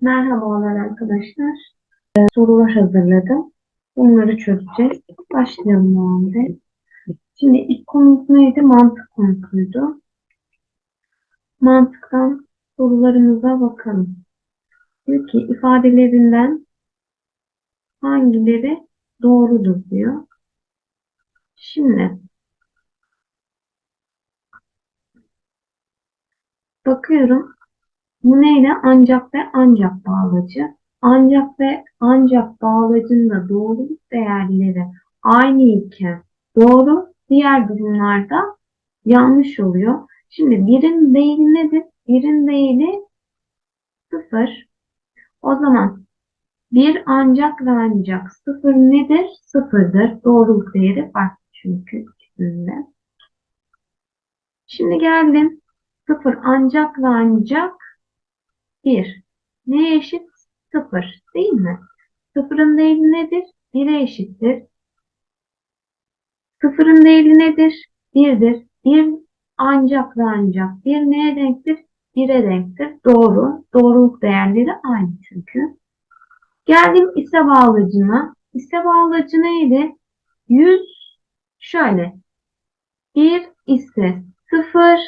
Merhabalar arkadaşlar. Ee, sorular hazırladım. Bunları çözeceğiz. Başlayalım o halde. Şimdi ilk konumuz neydi? Mantık konusuydu. Mantıktan sorularımıza bakalım. Diyor ki ifadelerinden hangileri doğrudur diyor. Şimdi bakıyorum. Bu neyle? Ancak ve ancak bağlacı. Ancak ve ancak bağlacında doğruluk değerleri aynı iken doğru, diğer durumlarda yanlış oluyor. Şimdi birin değili nedir? Birin değili sıfır. O zaman bir ancak ve ancak sıfır nedir? Sıfırdır. Doğruluk değeri farklı çünkü ikisinde. Şimdi geldim. Sıfır ancak ve ancak 1. Neye eşit? 0 değil mi? Sıfırın değeri nedir? 1'e eşittir. Sıfırın değeri nedir? 1'dir. 1 ancak ve ancak 1 neye denktir? 1'e denktir. Doğru. Doğruluk değerleri aynı çünkü. Geldim ise bağlacına. İse bağlacı neydi? 100 şöyle. 1 ise 0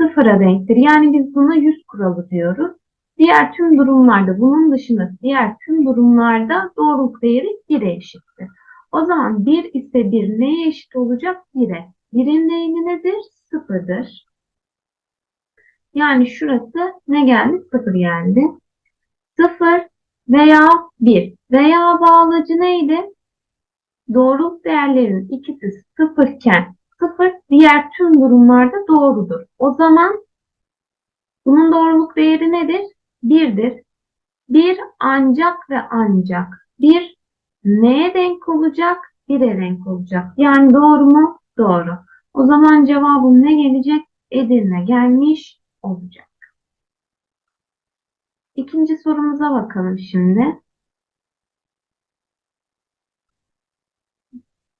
sıfıra denktir. Yani biz buna 100 kuralı diyoruz. Diğer tüm durumlarda, bunun dışında diğer tüm durumlarda doğruluk değeri 1'e eşittir. O zaman 1 ise 1 neye eşit olacak? 1'e. 1'in değeri nedir? 0'dır. Yani şurası ne geldi? 0 geldi. 0 veya 1 veya bağlacı neydi? Doğruluk değerlerinin ikisi 0 iken 0 diğer tüm durumlarda doğrudur. O zaman bunun doğruluk değeri nedir? 1'dir. 1 ancak ve ancak 1 neye denk olacak? 1'e denk olacak. Yani doğru mu? Doğru. O zaman cevabım ne gelecek? Edirne gelmiş olacak. İkinci sorumuza bakalım şimdi.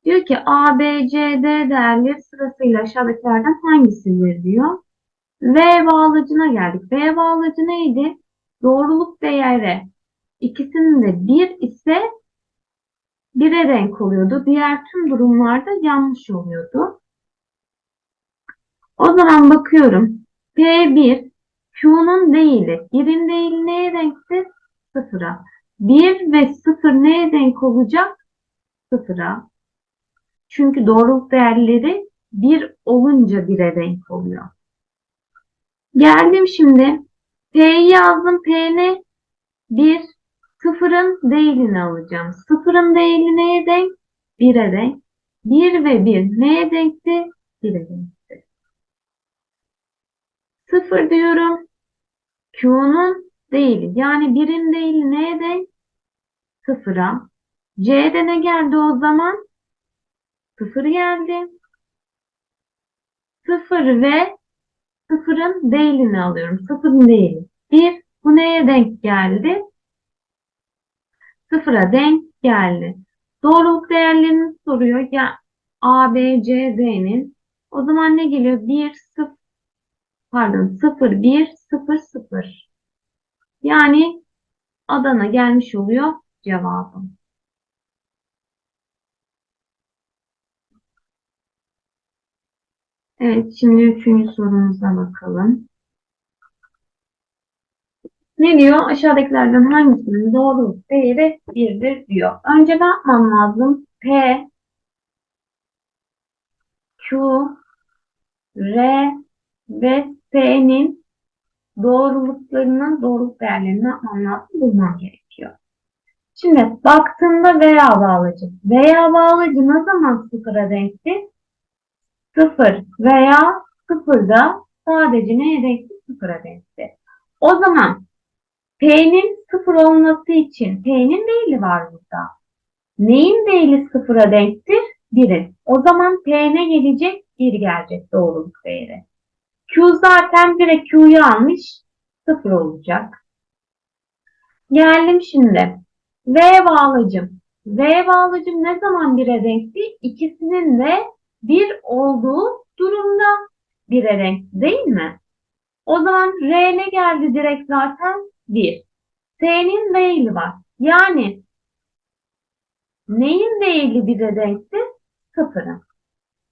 Diyor ki A, B, C, D değerleri sırasıyla aşağıdakilerden hangisidir diyor. V bağlacına geldik. V bağlacı neydi? Doğruluk değeri ikisinin de 1 ise 1'e denk oluyordu. Diğer tüm durumlarda yanlış oluyordu. O zaman bakıyorum. P1 Q'nun değili. 1'in değili neye denktir? 0'a. 1 ve 0 neye denk olacak? 0'a. Çünkü doğruluk değerleri 1 olunca 1'e denk oluyor. Geldim şimdi. P'yi yazdım. P ne? 1. Sıfırın değilini alacağım. Sıfırın değili neye denk? 1'e denk. 1 ve 1 neye denkti? 1'e denkti. Sıfır diyorum. Q'nun değili. Yani 1'in değili neye denk? Sıfıra. C'de ne geldi o zaman? Sıfır geldi. Sıfır ve sıfırın değilini alıyorum. Sıfırın değili. Bir, bu neye denk geldi? Sıfıra denk geldi. Doğruluk değerlerini soruyor. Ya A, B, C, D'nin. O zaman ne geliyor? 1, 0, pardon 0, 1, 0, 0. Yani Adana gelmiş oluyor cevabım. Evet, şimdi üçüncü sorumuza bakalım. Ne diyor? Aşağıdakilerden hangisinin doğru değeri 1'dir diyor. Önce ne yapmam lazım? P, Q, R ve S'nin doğruluklarının doğruluk değerlerini yapmam lazım? Bulmam gerekiyor. Şimdi baktığımda veya bağlacı. Veya bağlacı ne zaman sıfıra denkti? 0 veya 0'da sadece neye denkti? 0'a denkti. O zaman P'nin 0 olması için P'nin değili var burada. Neyin değili 0'a denktir? 1'in. O zaman P ne gelecek? 1 gelecek doğruluk değeri. Q zaten direkt Q'yu almış. 0 olacak. Geldim şimdi. V bağlacım. V bağlacım ne zaman 1'e denkti? İkisinin de 1 olduğu durumda 1'e renk değil mi? O zaman R ne geldi direkt zaten? 1. S'nin değili var. Yani neyin değili bire denkti? Sıfırın.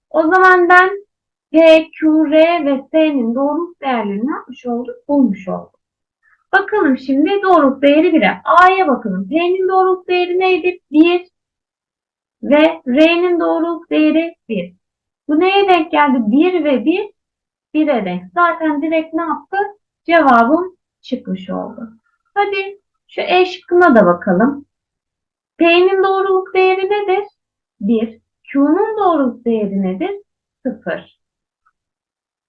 O zaman ben P, Q, R ve S'nin doğruluk değerlerini yapmış olduk? Bulmuş olduk. Bakalım şimdi doğruluk değeri 1'e. A'ya bakalım. P'nin doğruluk değeri neydi? 1 ve R'nin doğruluk değeri 1. Bu neye denk geldi? 1 ve 1 1'e denk. Zaten direkt ne yaptı? Cevabım çıkmış oldu. Hadi şu E şıkkına da bakalım. P'nin doğruluk değeri nedir? 1. Q'nun doğruluk değeri nedir? 0.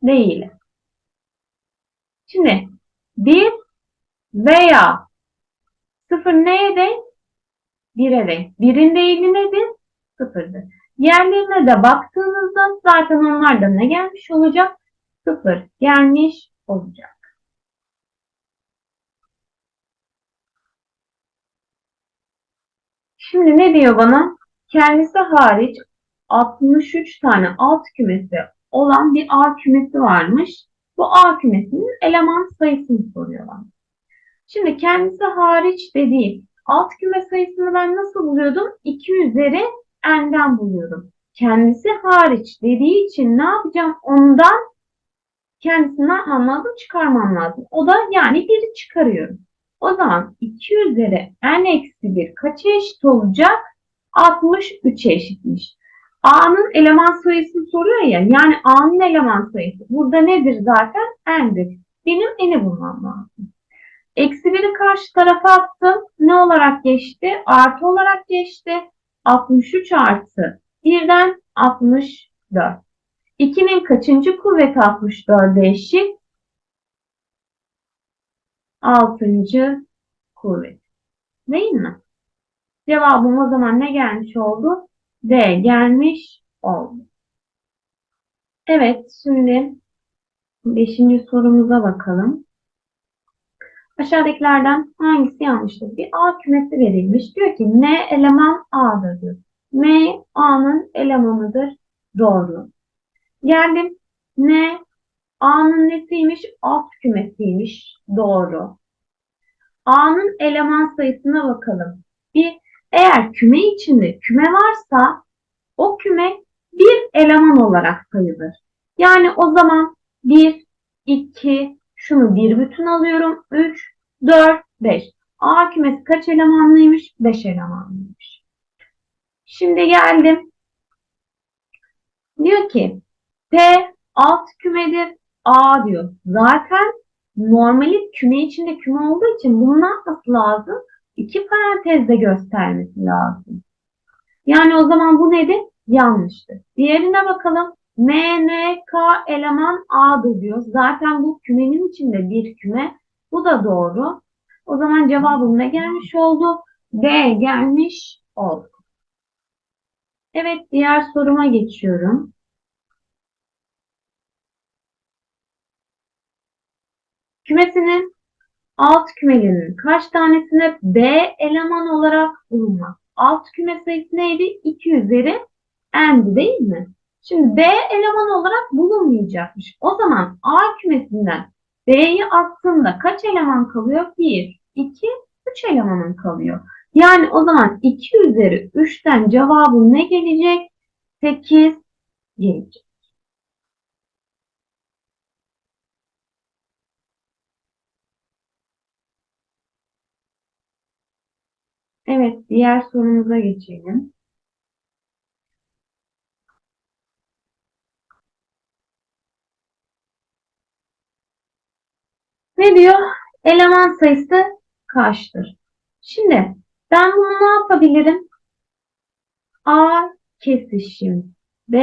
Değil. Şimdi 1 veya 0 neye denk? 1'e denk. 1'in değili nedir? 0'dır. Yerlerine de baktığınızda zaten onlar da ne gelmiş olacak? 0 gelmiş olacak. Şimdi ne diyor bana? Kendisi hariç 63 tane alt kümesi olan bir A kümesi varmış. Bu A kümesinin eleman sayısını soruyor bana. Şimdi kendisi hariç dediğim alt küme sayısını ben nasıl buluyordum? 2 üzeri n'den buluyordum. Kendisi hariç dediği için ne yapacağım? Ondan kendisini ne? Çıkarmam lazım. O da yani 1'i çıkarıyorum. O zaman 2 üzeri n eksi 1 kaça eşit olacak? 63'e eşitmiş. A'nın eleman sayısını soruyor ya. Yani A'nın eleman sayısı. Burada nedir zaten? N'dir. Benim n'i bulmam lazım. Eksi 1'i karşı tarafa attım. Ne olarak geçti? Artı olarak geçti. 63 artı 1'den 64. 2'nin kaçıncı kuvveti 64'e eşit? 6. kuvvet. Değil mi? Cevabım o zaman ne gelmiş oldu? D gelmiş oldu. Evet, şimdi 5. sorumuza bakalım. Aşağıdakilerden hangisi yanlıştır? Bir A kümesi verilmiş. Diyor ki N eleman A'dır diyor. M A'nın elemanıdır. Doğru. Geldim. N A'nın nesiymiş? Alt kümesiymiş. Doğru. A'nın eleman sayısına bakalım. Bir, eğer küme içinde küme varsa o küme bir eleman olarak sayılır. Yani o zaman 1, 2, şunu bir bütün alıyorum. 3, 4, 5. A kümesi kaç elemanlıymış? 5 elemanlıymış. Şimdi geldim. Diyor ki P alt kümedir A diyor. Zaten normali küme içinde küme olduğu için bunu ne yapması lazım? İki parantezde göstermesi lazım. Yani o zaman bu nedir? Yanlıştır. Diğerine bakalım. M, N, K eleman A'dır diyor. Zaten bu kümenin içinde bir küme. Bu da doğru. O zaman cevabım ne gelmiş oldu? D gelmiş oldu. Evet diğer soruma geçiyorum. Kümesinin alt kümelerinin kaç tanesine B eleman olarak bulunmaz? Alt küme sayısı neydi? 2 üzeri n'di değil mi? Şimdi B eleman olarak bulunmayacakmış. O zaman A kümesinden B'yi attığımda kaç eleman kalıyor? 1, 2, 3 elemanın kalıyor. Yani o zaman 2 üzeri 3'ten cevabım ne gelecek? 8 gelecek. Evet, diğer sorumuza geçelim. Ne diyor? Eleman sayısı kaçtır? Şimdi ben bunu ne yapabilirim? A kesişim B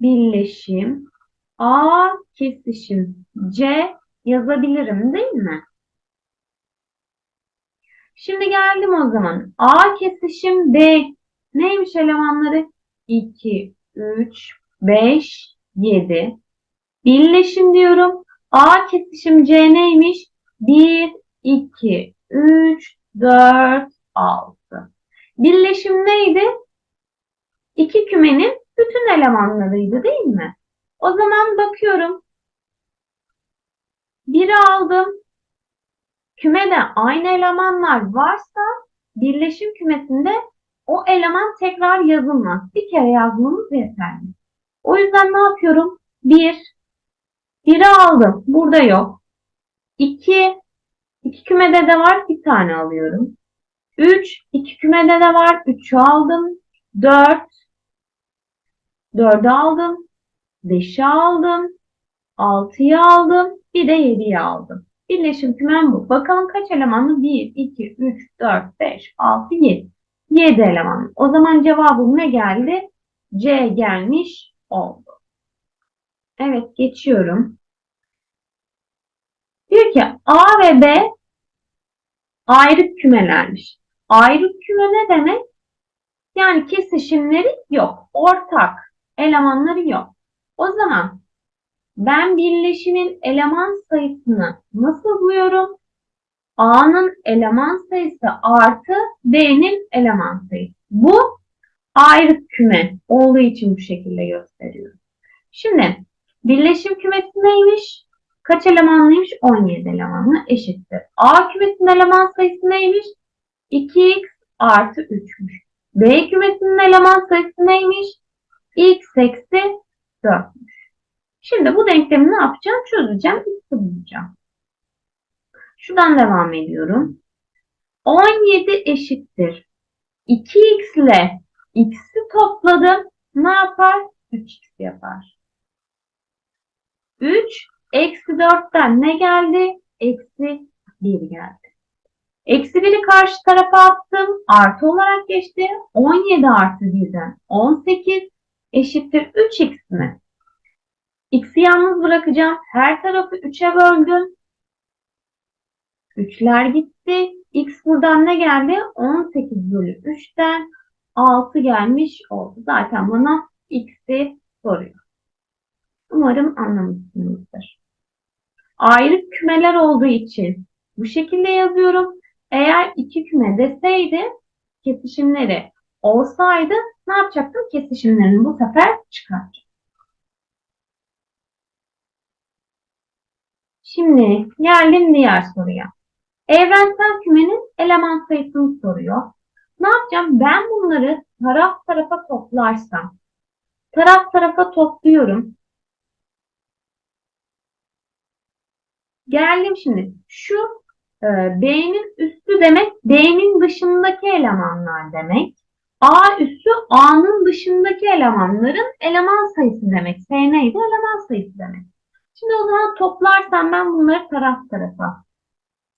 birleşim A kesişim C yazabilirim değil mi? Şimdi geldim o zaman. A kesişim D neymiş elemanları? 2, 3, 5, 7. Birleşim diyorum. A kesişim C neymiş? 1, 2, 3, 4, 6. Birleşim neydi? İki kümenin bütün elemanlarıydı değil mi? O zaman bakıyorum. 1'i aldım. kümede aynı elemanlar varsa birleşim kümesinde o eleman tekrar yazılmaz. Bir kere yazmamız yeterli. O yüzden ne yapıyorum? 1, 1'i aldım. Burada yok. 2, 2 kümede de var. Bir tane alıyorum. 3, 2 kümede de var. 3'ü aldım. 4, 4'ü aldım. 5'i aldım. 6'yı aldım. Bir de 7'yi aldım. Birleşim kümem bu. Bakalım kaç elemanlı? 1, 2, 3, 4, 5, 6, 7. 7 eleman. O zaman cevabım ne geldi? C gelmiş oldu. Evet geçiyorum. Diyor ki A ve B ayrı kümelermiş. Ayrı küme ne demek? Yani kesişimleri yok. Ortak elemanları yok. O zaman ben birleşimin eleman sayısını nasıl buluyorum? A'nın eleman sayısı artı B'nin eleman sayısı. Bu ayrı küme olduğu için bu şekilde gösteriyorum. Şimdi birleşim kümesi neymiş? Kaç elemanlıymış? 17 elemanlı eşittir. A kümesinin eleman sayısı neymiş? 2x artı 3'müş. B kümesinin eleman sayısı neymiş? x eksi 4'müş. Şimdi bu denklemi ne yapacağım? Çözeceğim, x'i bulacağım. Şuradan devam ediyorum. 17 eşittir. 2x ile x'i topladım. Ne yapar? 3x yapar. 3 eksi 4'ten ne geldi? Eksi 1 geldi. Eksi 1'i karşı tarafa attım. Artı olarak geçti. 17 artı 1'den 18 eşittir 3x mi? X'i yalnız bırakacağım. Her tarafı 3'e böldüm. 3'ler gitti. X buradan ne geldi? 18 bölü 3'ten 6 gelmiş oldu. Zaten bana X'i soruyor. Umarım anlamışsınızdır. Ayrı kümeler olduğu için bu şekilde yazıyorum. Eğer iki küme deseydi kesişimleri olsaydı ne yapacaktım? Kesişimlerini bu sefer çıkartacaktım. Şimdi geldim diğer soruya. Evrensel kümenin eleman sayısını soruyor. Ne yapacağım? Ben bunları taraf tarafa toplarsam, taraf tarafa topluyorum. Geldim şimdi. Şu e, B'nin üstü demek, B'nin dışındaki elemanlar demek. A üssü A'nın dışındaki elemanların eleman sayısı demek. S neydi? Eleman sayısı demek. Şimdi o zaman toplarsam ben bunları taraf tarafa.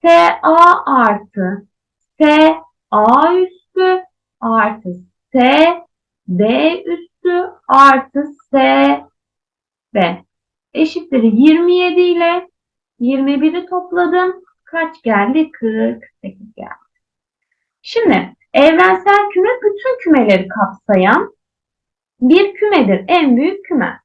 S A artı S A üssü artı S B üssü artı S B eşittir 27 ile 21'i topladım. Kaç geldi? 48 geldi. Şimdi evrensel küme bütün kümeleri kapsayan bir kümedir. En büyük küme.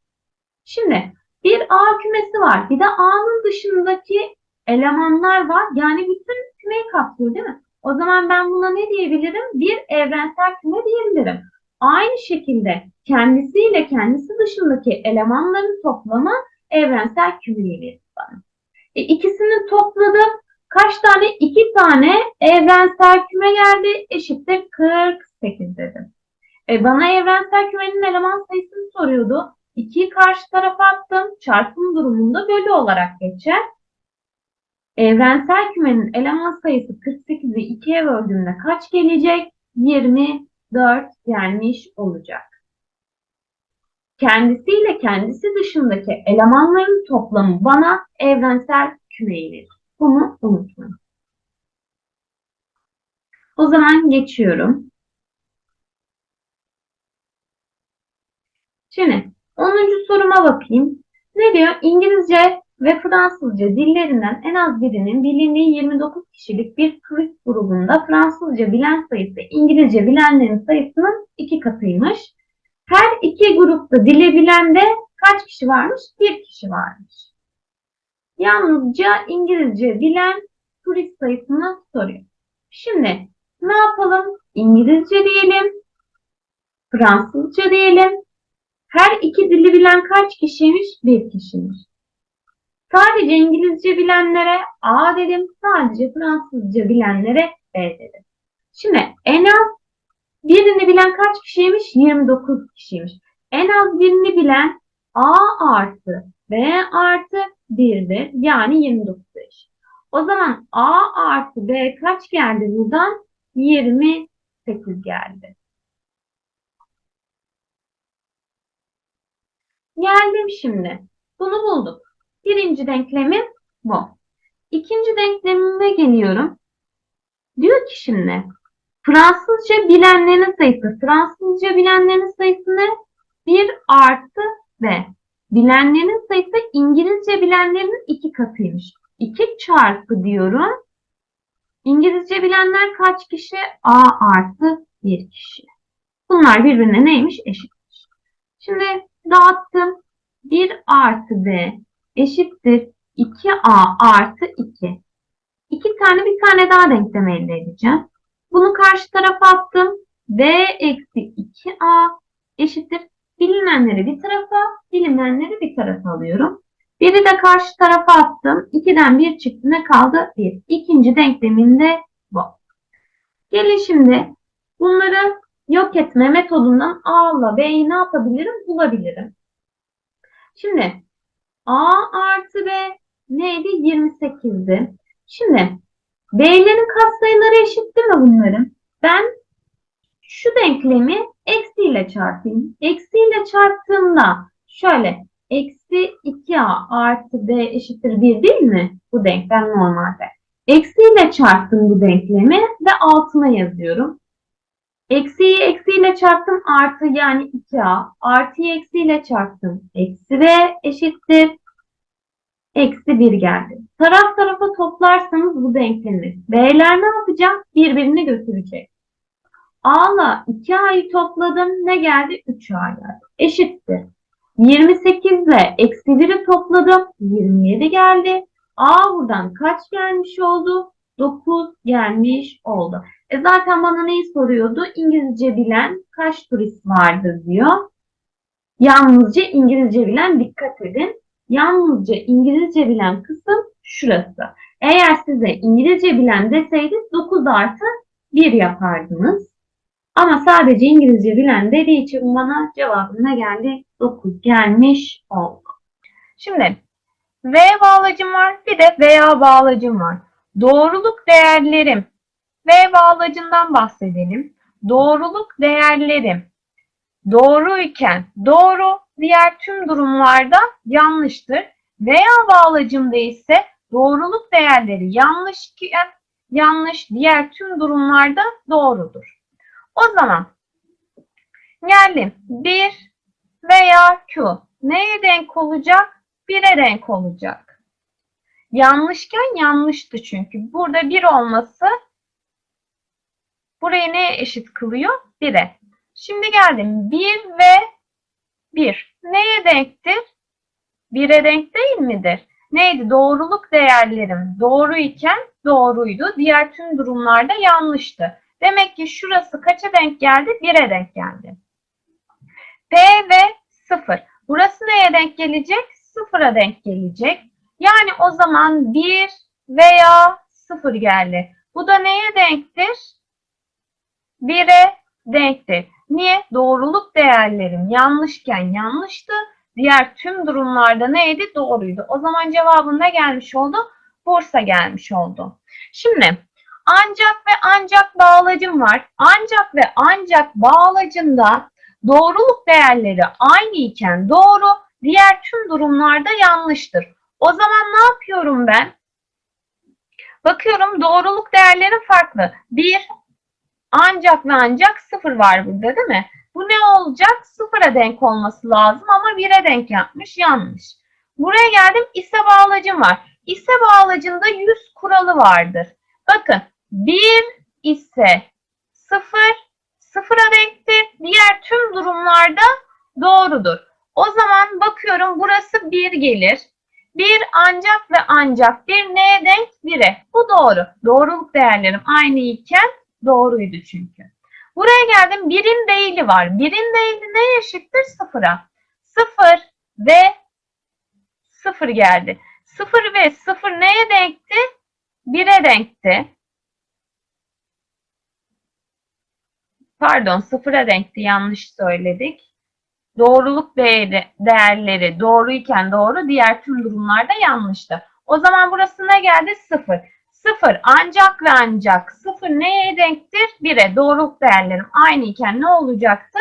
Şimdi bir A kümesi var. Bir de A'nın dışındaki elemanlar var. Yani bütün kümeyi kapsıyor değil mi? O zaman ben buna ne diyebilirim? Bir evrensel küme diyebilirim. Aynı şekilde kendisiyle kendisi dışındaki elemanların toplamı evrensel verir bana. E, ikisini topladım. Kaç tane? İki tane evrensel küme geldi. Eşittir 48 dedim. E, bana evrensel kümenin eleman sayısını soruyordu. 2'yi karşı tarafa attım. Çarpım durumunda bölü olarak geçer. Evrensel kümenin eleman sayısı 48'i 2'ye böldüğümde kaç gelecek? 24 gelmiş olacak. Kendisiyle kendisi dışındaki elemanların toplamı bana evrensel kümeyi verir. Bunu unutmayın. O zaman geçiyorum. Şimdi 10. soruma bakayım. Ne diyor? İngilizce ve Fransızca dillerinden en az birinin bilindiği 29 kişilik bir turist grubunda Fransızca bilen sayısı İngilizce bilenlerin sayısının iki katıymış. Her iki grupta dili bilen de kaç kişi varmış? Bir kişi varmış. Yalnızca İngilizce bilen turist sayısını soruyor. Şimdi ne yapalım? İngilizce diyelim, Fransızca diyelim. Her iki dili bilen kaç kişiymiş? Bir kişiymiş. Sadece İngilizce bilenlere A dedim. Sadece Fransızca bilenlere B dedim. Şimdi en az birini bilen kaç kişiymiş? 29 kişiymiş. En az birini bilen A artı B artı 1'dir. Yani 29 eşit. O zaman A artı B kaç geldi buradan? 28 geldi. Geldim şimdi. Bunu bulduk. Birinci denklemim bu. İkinci denklemime geliyorum. Diyor ki şimdi Fransızca bilenlerin sayısı. Fransızca bilenlerin sayısı ne? 1 artı B. Bilenlerin sayısı İngilizce bilenlerin iki katıymış. 2 çarpı diyorum. İngilizce bilenler kaç kişi? A artı 1 kişi. Bunlar birbirine neymiş? Eşitmiş. Şimdi dağıttım. 1 artı B eşittir 2A artı 2. İki tane bir tane daha denklem elde edeceğim. Bunu karşı tarafa attım. B eksi 2A eşittir. Bilinenleri bir tarafa, bilinmeyenleri bir tarafa alıyorum. Biri de karşı tarafa attım. 2'den 1 çıktı. Ne kaldı? 1. İkinci denklemim de bu. Gelin şimdi bunları yok etme metodundan A ile B'yi ne yapabilirim? Bulabilirim. Şimdi A artı B neydi? 28'di. Şimdi B'lerin katsayıları eşit değil mi bunların? Ben şu denklemi eksiyle çarpayım. Eksiyle çarptığımda şöyle eksi 2A artı B eşittir 1 değil mi? Bu denklem normalde. Eksiyle çarptım bu denklemi ve altına yazıyorum. Eksiyi eksiyle çarptım artı yani 2A. Artıyı eksiyle çarptım. Eksi B eşittir. Eksi 1 geldi. Taraf tarafa toplarsanız bu denklemi. B'ler ne yapacak? Birbirini götürecek. A'la 2A'yı topladım. Ne geldi? 3A geldi. Eşittir. 28 ile eksi 1'i topladım. 27 geldi. A buradan kaç gelmiş oldu? 9 gelmiş oldu. E zaten bana neyi soruyordu? İngilizce bilen kaç turist vardır diyor. Yalnızca İngilizce bilen dikkat edin. Yalnızca İngilizce bilen kısım şurası. Eğer size İngilizce bilen deseydi 9 artı 1 yapardınız. Ama sadece İngilizce bilen dediği için bana cevabım ne geldi? 9 gelmiş oldu. Şimdi V bağlacım var bir de veya bağlacım var. Doğruluk değerlerim V bağlacından bahsedelim. Doğruluk değerlerim doğruyken doğru, diğer tüm durumlarda yanlıştır. Veya bağlacımda ise doğruluk değerleri yanlışken yanlış, diğer tüm durumlarda doğrudur. O zaman geldim 1 veya Q neye denk olacak? 1'e denk olacak. Yanlışken yanlıştı çünkü. Burada 1 olması burayı neye eşit kılıyor? 1'e. Şimdi geldim. 1 ve 1. Neye denktir? 1'e denk değil midir? Neydi? Doğruluk değerlerim doğru iken doğruydu. Diğer tüm durumlarda yanlıştı. Demek ki şurası kaça denk geldi? 1'e denk geldi. P ve 0. Burası neye denk gelecek? 0'a denk gelecek. Yani o zaman 1 veya 0 geldi. Bu da neye denktir? 1'e denktir. Niye? Doğruluk değerlerim yanlışken yanlıştı. Diğer tüm durumlarda neydi? Doğruydu. O zaman cevabım ne gelmiş oldu? Bursa gelmiş oldu. Şimdi ancak ve ancak bağlacım var. Ancak ve ancak bağlacında doğruluk değerleri aynı iken doğru, diğer tüm durumlarda yanlıştır. O zaman ne yapıyorum ben? Bakıyorum doğruluk değerleri farklı. 1 ancak ve ancak 0 var burada değil mi? Bu ne olacak? 0'a denk olması lazım ama 1'e denk yapmış. Yanlış. Buraya geldim ise bağlacım var. İse bağlacında 100 kuralı vardır. Bakın 1 ise 0 sıfıra denktir. Diğer tüm durumlarda doğrudur. O zaman bakıyorum burası 1 gelir. 1 ancak ve ancak bir neye denk? 1'e. Bu doğru. Doğruluk değerlerim aynı iken doğruydu çünkü. Buraya geldim. 1'in değili var. 1'in değili neye eşittir? 0'a. 0 ve 0 geldi. 0 ve 0 neye denkti? 1'e denkti. Pardon 0'a denkti yanlış söyledik. Doğruluk değeri, değerleri doğruyken doğru diğer tüm durumlarda yanlıştı. O zaman burası ne geldi? 0. 0 ancak ve ancak 0 neye denktir? 1'e. Doğruluk değerlerim aynı iken ne olacaktı?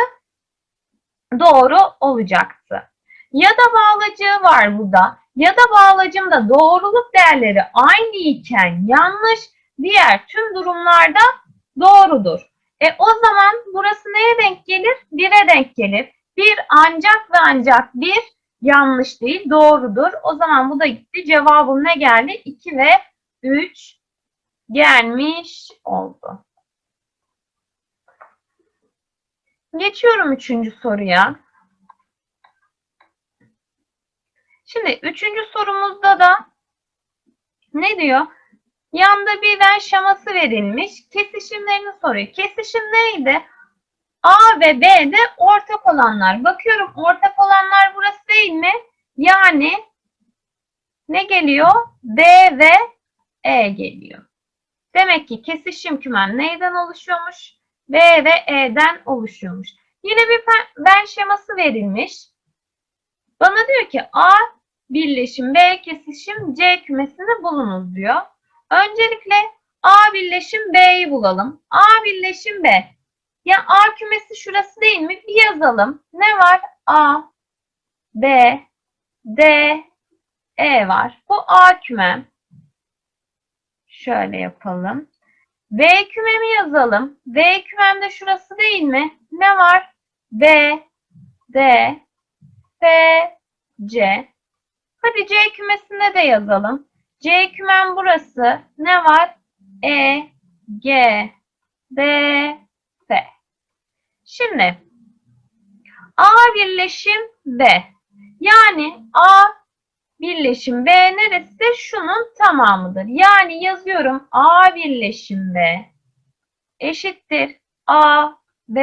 Doğru olacaktı. Ya da bağlacığı var burada. Ya da bağlacımda doğruluk değerleri aynı iken yanlış, diğer tüm durumlarda doğrudur. E o zaman burası neye denk gelir? 1'e denk gelir. 1 ancak ve ancak 1 yanlış değil, doğrudur. O zaman bu da gitti. Cevabım ne geldi? 2 ve 3 gelmiş oldu. Geçiyorum üçüncü soruya. Şimdi üçüncü sorumuzda da ne diyor? Yanda bir ven şaması verilmiş. Kesişimlerini soruyor. Kesişim neydi? A ve B de ortak olanlar. Bakıyorum ortak olanlar burası değil mi? Yani ne geliyor? B ve E geliyor. Demek ki kesişim kümem neyden oluşuyormuş? B ve E'den oluşuyormuş. Yine bir ven şeması verilmiş. Bana diyor ki A birleşim B kesişim C kümesini bulunuz diyor. Öncelikle A birleşim B'yi bulalım. A birleşim B. Ya A kümesi şurası değil mi? Bir yazalım. Ne var? A, B, D, E var. Bu A kümem. Şöyle yapalım. B kümemi yazalım. B kümemde şurası değil mi? Ne var? B, D, F, C. Hadi C kümesinde de yazalım. C kümem burası. Ne var? E, G, B, F. Şimdi A birleşim B. Yani A birleşim B neresi? Şunun tamamıdır. Yani yazıyorum A birleşim B eşittir A, B,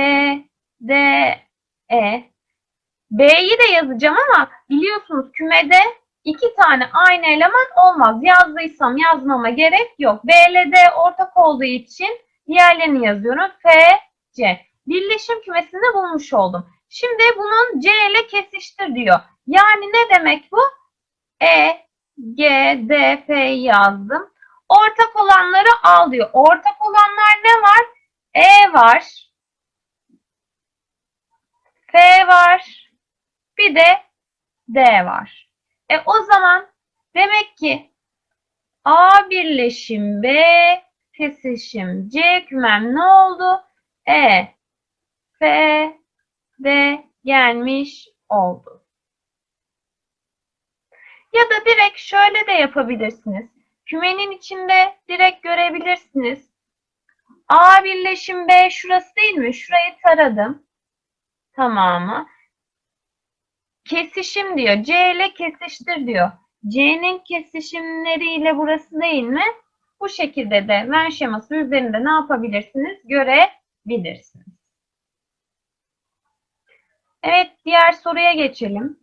D, E. B'yi de yazacağım ama biliyorsunuz kümede iki tane aynı eleman olmaz. Yazdıysam yazmama gerek yok. B ile D ortak olduğu için diğerlerini yazıyorum. F, C. Birleşim kümesini bulmuş oldum. Şimdi bunun C ile kesiştir diyor. Yani ne demek bu? E, G, D, F'yi yazdım. Ortak olanları al diyor. Ortak olanlar ne var? E var. F var. Bir de D var. E o zaman demek ki A birleşim B kesişim C kümem ne oldu? E, F, D gelmiş oldu. Ya da direkt şöyle de yapabilirsiniz. Kümenin içinde direkt görebilirsiniz. A birleşim B şurası değil mi? Şurayı taradım. Tamamı. Kesişim diyor. C ile kesiştir diyor. C'nin kesişimleriyle burası değil mi? Bu şekilde de Venn şeması üzerinde ne yapabilirsiniz? Görebilirsiniz. Evet, diğer soruya geçelim.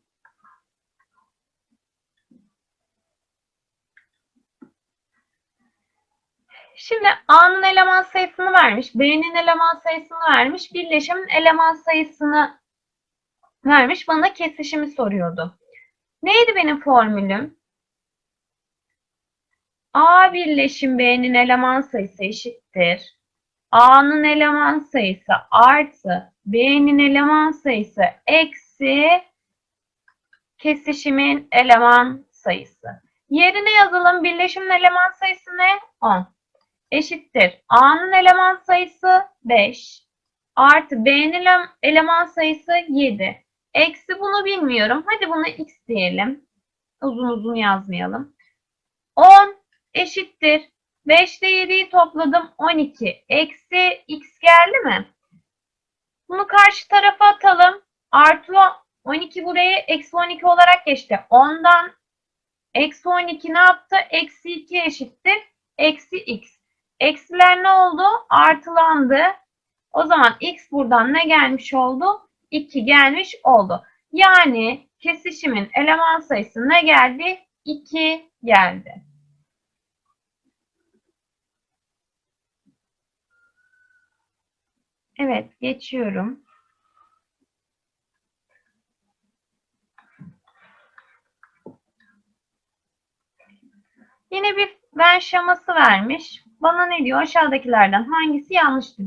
Şimdi A'nın eleman sayısını vermiş, B'nin eleman sayısını vermiş, birleşimin eleman sayısını vermiş. Bana kesişimi soruyordu. Neydi benim formülüm? A birleşim B'nin eleman sayısı eşittir. A'nın eleman sayısı artı B'nin eleman sayısı eksi kesişimin eleman sayısı. Yerine yazalım. Birleşimin eleman sayısı ne? 10. Eşittir. A'nın eleman sayısı 5. Artı B'nin eleman sayısı 7. Eksi bunu bilmiyorum. Hadi buna x diyelim. Uzun uzun yazmayalım. 10 eşittir. 5 ile 7'yi topladım. 12. Eksi x geldi mi? Bunu karşı tarafa atalım. Artı 12 buraya eksi 12 olarak geçti. 10'dan eksi 12 ne yaptı? Eksi 2 eşittir. Eksi x. Eksiler ne oldu? Artılandı. O zaman x buradan ne gelmiş oldu? 2 gelmiş oldu. Yani kesişimin eleman sayısı ne geldi? 2 geldi. Evet, geçiyorum. Yine bir ben şaması vermiş. Bana ne diyor? Aşağıdakilerden hangisi yanlıştır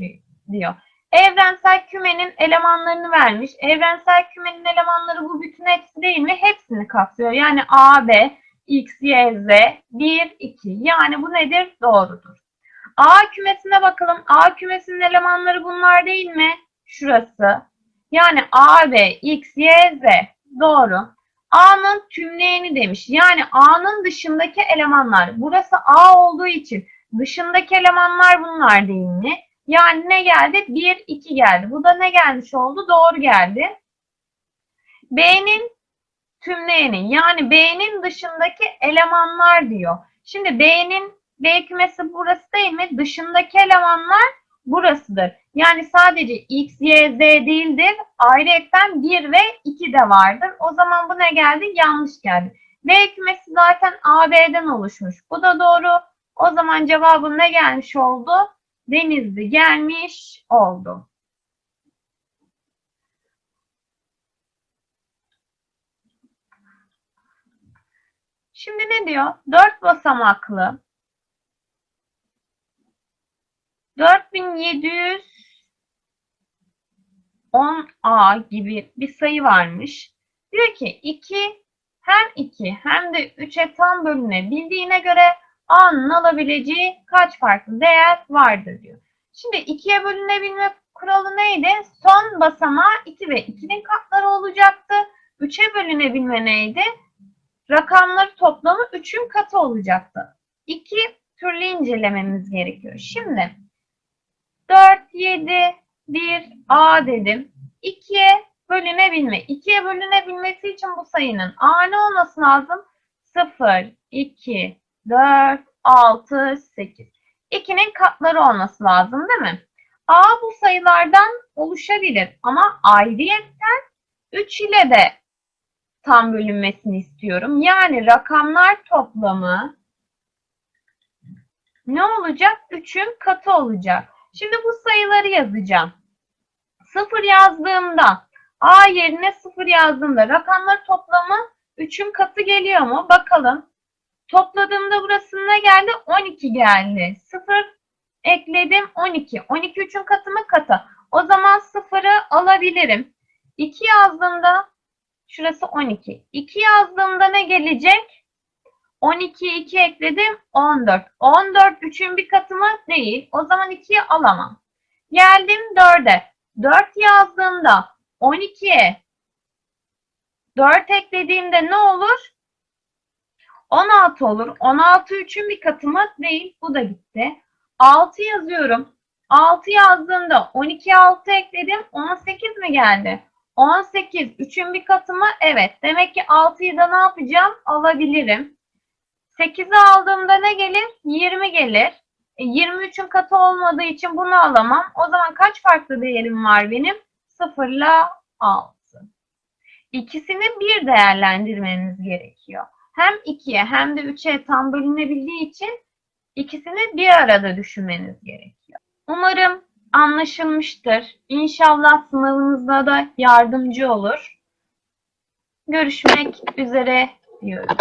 diyor. Evrensel kümenin elemanlarını vermiş. Evrensel kümenin elemanları bu bütün hepsi değil mi? Hepsini kapsıyor. Yani A, B, X, Y, Z, 1, 2. Yani bu nedir? Doğrudur. A kümesine bakalım. A kümesinin elemanları bunlar değil mi? Şurası. Yani A, B, X, Y, Z. Doğru. A'nın tümleyeni demiş. Yani A'nın dışındaki elemanlar. Burası A olduğu için dışındaki elemanlar bunlar değil mi? Yani ne geldi? 1, 2 geldi. Bu da ne gelmiş oldu? Doğru geldi. B'nin tümleyeni yani B'nin dışındaki elemanlar diyor. Şimdi B'nin B kümesi burası değil mi? Dışındaki elemanlar burasıdır. Yani sadece X, Y, Z değildir. Ayrıyetten 1 ve 2 de vardır. O zaman bu ne geldi? Yanlış geldi. B kümesi zaten A, B'den oluşmuş. Bu da doğru. O zaman cevabım ne gelmiş oldu? Denizli gelmiş oldu. Şimdi ne diyor? 4 basamaklı 4710A gibi bir sayı varmış. Diyor ki 2 hem 2 hem de 3'e tam bölünebildiğine göre A'nın alabileceği kaç farklı değer vardır diyor. Şimdi 2'ye bölünebilme kuralı neydi? Son basamağı 2 ve 2'nin katları olacaktı. 3'e bölünebilme neydi? Rakamları toplamı 3'ün katı olacaktı. İki türlü incelememiz gerekiyor. Şimdi 4, 7, 1, A dedim. 2'ye bölünebilme. 2'ye bölünebilmesi için bu sayının A ne olması lazım? 0, 2, 4, 6, 8. 2'nin katları olması lazım değil mi? A bu sayılardan oluşabilir ama ayrıyetten 3 ile de tam bölünmesini istiyorum. Yani rakamlar toplamı ne olacak? 3'ün katı olacak. Şimdi bu sayıları yazacağım. 0 yazdığımda A yerine 0 yazdığımda rakamlar toplamı 3'ün katı geliyor mu? Bakalım. Topladığımda burası ne geldi? 12 geldi. 0 ekledim 12. 12 3'ün katı mı? Katı. O zaman 0'ı alabilirim. 2 yazdığımda şurası 12. 2 yazdığımda ne gelecek? 12'ye 2 ekledim 14. 14 3'ün bir katı mı? Değil. O zaman 2'yi alamam. Geldim 4'e. 4 yazdığımda 12'ye 4 eklediğimde ne olur? 16 olur. 16 3'ün bir katı mı? Değil. Bu da gitti. 6 yazıyorum. 6 yazdığımda 12'ye 6 ekledim. 18 mi geldi? 18 3'ün bir katı mı? Evet. Demek ki 6'yı da ne yapacağım? Alabilirim. 8'i aldığımda ne gelir? 20 gelir. E, 23'ün katı olmadığı için bunu alamam. O zaman kaç farklı değerim var benim? 0 ile 6. İkisini bir değerlendirmeniz gerekiyor. Hem 2'ye hem de 3'e tam bölünebildiği için ikisini bir arada düşünmeniz gerekiyor. Umarım anlaşılmıştır. İnşallah sınavınızda da yardımcı olur. Görüşmek üzere diyorum.